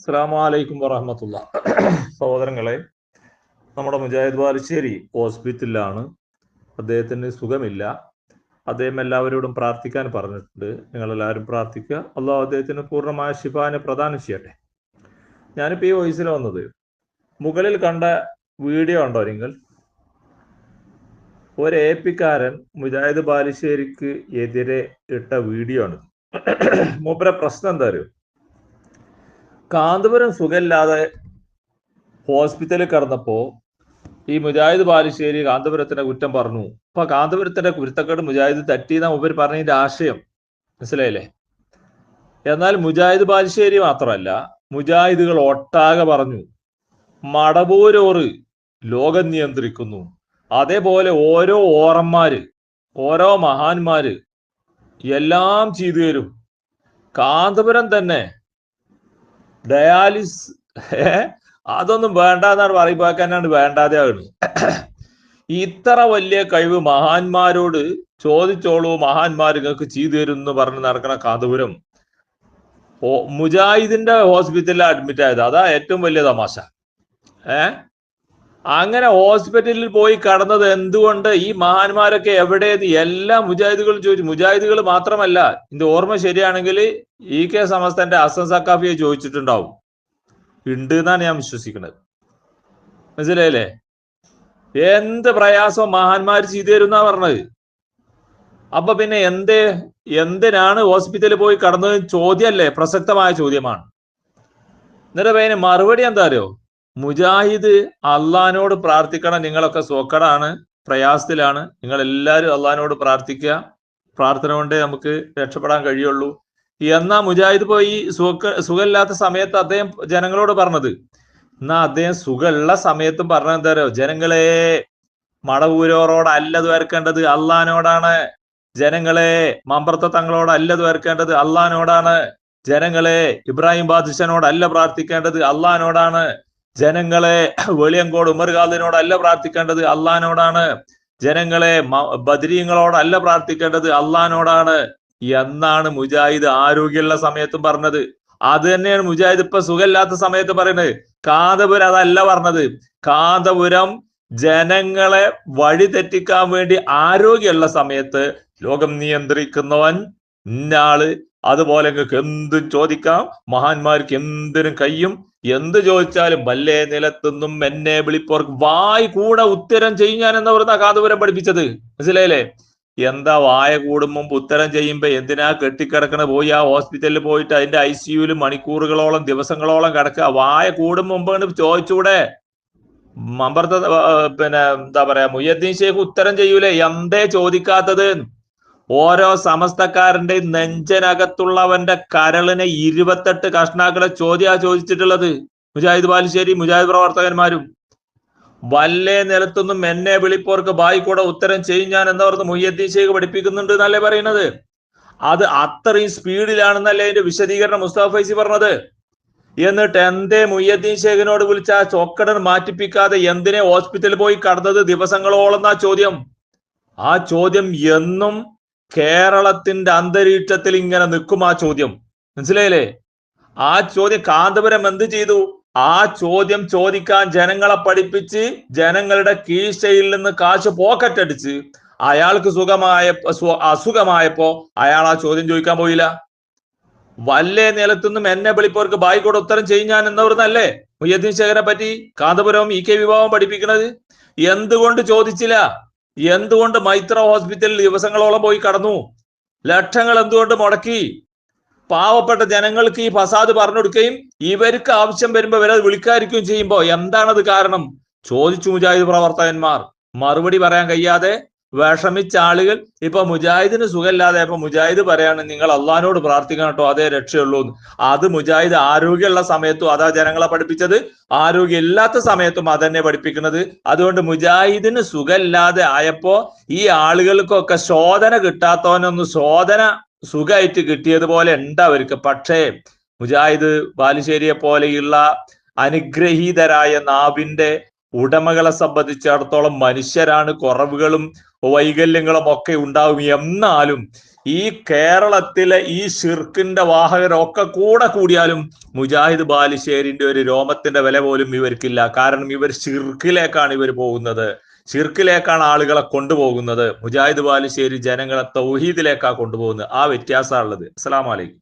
അസ്സാം വറഹമത്തുള്ള. സഹോദരങ്ങളെ നമ്മുടെ മുജാഹിദ് ബാലുശ്ശേരി ഹോസ്പിറ്റലിലാണ് അദ്ദേഹത്തിന് സുഖമില്ല. അദ്ദേഹം എല്ലാവരോടും പ്രാർത്ഥിക്കാൻ പറഞ്ഞിട്ടുണ്ട്. നിങ്ങൾ എല്ലാവരും പ്രാർത്ഥിക്കുക. അള്ളാഹു അദ്ദേഹത്തിന് പൂർണമായ ശിഫാനെ പ്രദാനം ചെയ്യട്ടെ. ഞാനിപ്പോൾ ഈ വോയിസിൽ വന്നത് മുകളിൽ കണ്ട വീഡിയോ ഉണ്ടോ നിങ്ങൾ? ഒരു എ പിക്കാരൻ മുജാഹിദ് ബാലുശ്ശേരിക്ക് എതിരെ ഇട്ട വീഡിയോ ആണ്. മൂപ്പരെ പ്രശ്നം എന്താ അറിയോ? കാന്തപുരം സുഖമില്ലാതെ ഹോസ്പിറ്റലിൽ കിടന്നപ്പോ ഈ മുജാഹിദ് ബാലുശ്ശേരി കാന്തപുരത്തിന്റെ കുറ്റം പറഞ്ഞു. അപ്പൊ കാന്തപുരത്തിന്റെ കുരുത്തക്കേട് മുജാഹിദ് തട്ടിയെന്നാ ഉപരി പറഞ്ഞതിന്റെ ആശയം മനസ്സിലായില്ലേ? എന്നാൽ മുജാഹിദ് ബാലുശ്ശേരി മാത്രമല്ല മുജാഹിദുകൾ ഒട്ടാകെ പറഞ്ഞു മടവൂരോറ് ലോകം നിയന്ത്രിക്കുന്നു. അതേപോലെ ഓരോ ഓറന്മാര് ഓരോ മഹാന്മാര് എല്ലാം ചെയ്തു തരും കാന്തപുരം തന്നെ ഡയാലിസ് അതൊന്നും വേണ്ട എന്നാണ് പറയുമ്പോക്കാനാണ് തന്നെയാണ് വേണ്ടാതെ ആണ് ഇത്ര വലിയ കഴിവ് മഹാന്മാരോട് ചോദിച്ചോളൂ മഹാന്മാർ നിങ്ങൾക്ക് ചെയ്തു തരും എന്ന് പറഞ്ഞ് നടക്കുന്ന കാന്തപുരം മുജാഹിദിന്റെ ഹോസ്പിറ്റലിൽ അഡ്മിറ്റ് ആയത്. അതാ ഏറ്റവും വലിയ തമാശ. ഏ? അങ്ങനെ ഹോസ്പിറ്റലിൽ പോയി കടന്നത് എന്തുകൊണ്ട്? ഈ മഹാന്മാരൊക്കെ എവിടെയെന്ന് എല്ലാ മുജാഹിദുകളും ചോദിച്ചു. മുജാഹിദുകൾ മാത്രമല്ല ഇതിന്റെ ഓർമ്മ ശരിയാണെങ്കിൽ ഇ കെ സമസ്തന്റെ അസം സക്കാഫിയെ ചോദിച്ചിട്ടുണ്ടാവും. ഉണ്ട് എന്നാണ് ഞാൻ വിശ്വസിക്കുന്നത്. മനസ്സിലായില്ലേ? എന്ത് പ്രയാസം മഹാന്മാർ ചെയ്തു തരുന്ന പറഞ്ഞത്. അപ്പൊ പിന്നെ എന്ത് എന്തിനാണ് ഹോസ്പിറ്റലിൽ പോയി കടന്നത് ചോദ്യമല്ലേ? പ്രസക്തമായ ചോദ്യമാണ്. എന്നിട്ട് പിന്നെ മറുപടി എന്താ അറിയോ? മുജാഹിദ് അള്ളഹാനോട് പ്രാർത്ഥിക്കണം. നിങ്ങളൊക്കെ സോക്കടാണ് പ്രയാസത്തിലാണ്. നിങ്ങൾ എല്ലാവരും അള്ളഹാനോട് പ്രാർത്ഥിക്കുക. പ്രാർത്ഥന കൊണ്ടേ നമുക്ക് രക്ഷപ്പെടാൻ കഴിയുള്ളൂ. എന്നാ മുജാഹിദ് പോയി സുഖ സുഖമില്ലാത്ത സമയത്ത് അദ്ദേഹം ജനങ്ങളോട് പറഞ്ഞത്. എന്നാ അദ്ദേഹം സുഖമുള്ള സമയത്തും പറഞ്ഞ എന്താ ജനങ്ങളെ മടവൂരോറോട് അല്ലത് വരക്കേണ്ടത് അള്ളഹാനോടാണ്. ജനങ്ങളെ മമ്പർത്ത തങ്ങളോട് അല്ലത് വരക്കേണ്ടത് അള്ളഹാനോടാണ്. ജനങ്ങളെ ഇബ്രാഹിം ബാദിഷനോടല്ല പ്രാർത്ഥിക്കേണ്ടത് അള്ളഹാനോടാണ്. ജനങ്ങളെ വെളിയങ്കോട് ഉമർഖാദിനോടല്ല പ്രാർത്ഥിക്കേണ്ടത് അള്ളഹാനോടാണ്. ജനങ്ങളെ ബദരീങ്ങളോടല്ല പ്രാർത്ഥിക്കേണ്ടത് അള്ളഹാനോടാണ്. എന്നാണ് മുജാഹിദ് ആരോഗ്യമുള്ള സമയത്തും പറഞ്ഞത്. അത് തന്നെയാണ് മുജാഹിദ് ഇപ്പൊ സുഖമില്ലാത്ത സമയത്ത് പറയുന്നത്. കാന്തപുരം അതല്ല പറഞ്ഞത്. കാന്തപുരം ജനങ്ങളെ വഴി തെറ്റിക്കാൻ വേണ്ടി ആരോഗ്യമുള്ള സമയത്ത് ലോകം നിയന്ത്രിക്കുന്നവൻ ഇന്നാൾ അതുപോലെ നിങ്ങൾക്ക് എന്തും ചോദിക്കാം. മഹാന്മാർക്ക് എന്തിനും കയ്യും. എന്ത് ചോദിച്ചാലും വല്ലേ നിലത്തുനിന്നും എന്നെ വിളിപ്പോർക്ക് വായ് കൂടെ ഉത്തരം ചെയ്യാൻ എന്ന് പറഞ്ഞ കാതുപുരം പഠിപ്പിച്ചത്. മനസ്സിലായില്ലേ? എന്താ വായ കൂടുമ്പോ ഉത്തരം ചെയ്യുമ്പോ എന്തിനാ കെട്ടിക്കിടക്കണ? പോയി ആ ഹോസ്പിറ്റലിൽ പോയിട്ട് അതിന്റെ ഐ സിയുയിൽ മണിക്കൂറുകളോളം ദിവസങ്ങളോളം കിടക്കുക. വായ കൂടും മുമ്പ് ചോദിച്ചൂടെ? മമ്പർത്ത പിന്നെ എന്താ പറയാ മുയ്യദ്ദീൻ ഷേഖ് ഉത്തരം ചെയ്യൂലേ? എന്തേ ചോദിക്കാത്തത്? ഓരോ സമസ്തക്കാരന്റെ നെഞ്ചനകത്തുള്ളവന്റെ കരളിനെ ഇരുപത്തെട്ട് കഷ്ണാക്കളെ ചോദ്യാ ചോദിച്ചിട്ടുള്ളത്. മുജാഹിദ് ബാലുശ്ശേരി മുജാഹിദ് പ്രവർത്തകന്മാരും. വല്ലേ നിലത്തൊന്നും എന്നെ വിളിപ്പോർക്ക് ബായി കൂടെ ഉത്തരം ചെയ്യും ഞാൻ എന്ന് പറഞ്ഞ് മുയ്യദ്ദീൻ ഷേഖ് പഠിപ്പിക്കുന്നുണ്ട് എന്നല്ലേ പറയുന്നത്? അത് അത്രയും സ്പീഡിലാണെന്നല്ലേ അതിന്റെ വിശദീകരണം മുസ്താഫ് ഫൈസി പറഞ്ഞത്? എന്നിട്ട് എന്തേ മുയ്യദ്ദീൻ ഷേഖിനോട് വിളിച്ച ആ ചൊക്കടൻ മാറ്റിപ്പിക്കാതെ എന്തിനെ ഹോസ്പിറ്റലിൽ പോയി കടന്നത് ദിവസങ്ങളോളം ആ ചോദ്യം? ആ ചോദ്യം എന്നും കേരളത്തിന്റെ അന്തരീക്ഷത്തിൽ ഇങ്ങനെ നിൽക്കും ആ ചോദ്യം. മനസ്സിലായില്ലേ? ആ ചോദ്യം കാന്തപുരം എന്ത് ചെയ്തു? ആ ചോദ്യം ചോദിക്കാൻ ജനങ്ങളെ പഠിപ്പിച്ച് ജനങ്ങളുടെ കീശയിൽ നിന്ന് കാശ് പോക്കറ്റ് അടിച്ച് അയാൾക്ക് സുഖമായ അസുഖമായപ്പോ അയാൾ ആ ചോദ്യം ചോദിക്കാൻ പോയില്ല. വല്ലേ നിലത്തുനിന്നും എന്നെ വിളിപ്പോർക്ക് ബായിക്കോട് ഉത്തരം ചെയ്യും ഞാൻ എന്നവർന്നല്ലേ മുയ്യദ്ദീൻ ശേഖരനെ പറ്റി കാന്തപുരം ഇ കെ വിഭാഗം പഠിപ്പിക്കുന്നത്? എന്തുകൊണ്ട് ചോദിച്ചില്ല? എന്തുകൊണ്ട് മൈത്ര ഹോസ്പിറ്റലിൽ ദിവസങ്ങളോളം പോയി കടന്നു? ലക്ഷങ്ങൾ എന്തുകൊണ്ട് മുടക്കി? പാവപ്പെട്ട ജനങ്ങൾക്ക് ഈ ഫസാദ് പറഞ്ഞു കൊടുക്കുകയും ഇവർക്ക് ആവശ്യം വരുമ്പോ ഇവരത് വിളിക്കാതിരിക്കുകയും ചെയ്യുമ്പോ എന്താണത് കാരണം? ചോദിച്ചു മുജാഹിദ് പ്രവർത്തകന്മാർ മറുപടി പറയാൻ കഴിയാതെ വിഷമിച്ച ആളുകൾ ഇപ്പൊ മുജാഹിദിന് സുഖമില്ലാതെ ഇപ്പൊ മുജാഹിദ് പറയാണ് നിങ്ങൾ അള്ളഹാനോട് പ്രാർത്ഥിക്കണം കേട്ടോ അതേ രക്ഷയുള്ളൂ അത് മുജാഹിദ് ആരോഗ്യമുള്ള സമയത്തും അതാ ജനങ്ങളെ പഠിപ്പിച്ചത്. ആരോഗ്യം ഇല്ലാത്ത സമയത്തും അതന്നെ പഠിപ്പിക്കുന്നത്. അതുകൊണ്ട് മുജാഹിദിന് സുഖമില്ലാതെ ആയപ്പോ ഈ ആളുകൾക്കൊക്കെ ശോധന കിട്ടാത്തവനൊന്ന് ശോധന സുഖമായിട്ട് കിട്ടിയതുപോലെ ഉണ്ട് അവർക്ക്. പക്ഷേ മുജാഹിദ് ബാലുശ്ശേരിയെ പോലെയുള്ള അനുഗ്രഹീതരായ നാവിന്റെ ഉടമകളെ സംബന്ധിച്ചിടത്തോളം മനുഷ്യരാണ് കുറവുകളും വൈകല്യങ്ങളും ഒക്കെ ഉണ്ടാവും. എന്നാലും ഈ കേരളത്തിലെ ഈ ഷിർക്കിന്റെ വാഹകരൊക്കെ കൂടെ കൂടിയാലും മുജാഹിദ് ബാലിശ്ശേരിന്റെ ഒരു രോമത്തിന്റെ വില പോലും ഇവർക്കില്ല. കാരണം ഇവർ ഷിർക്കിലേക്കാണ് ഇവർ പോകുന്നത്. ഷിർക്കിലേക്കാണ് ആളുകളെ കൊണ്ടുപോകുന്നത്. മുജാഹിദ് ബാലുശ്ശേരി ജനങ്ങളെ തൗഹീദിലേക്കാണ് കൊണ്ടുപോകുന്നത്. ആ വ്യത്യാസമുള്ളത് അസ്സലാമലൈക്കും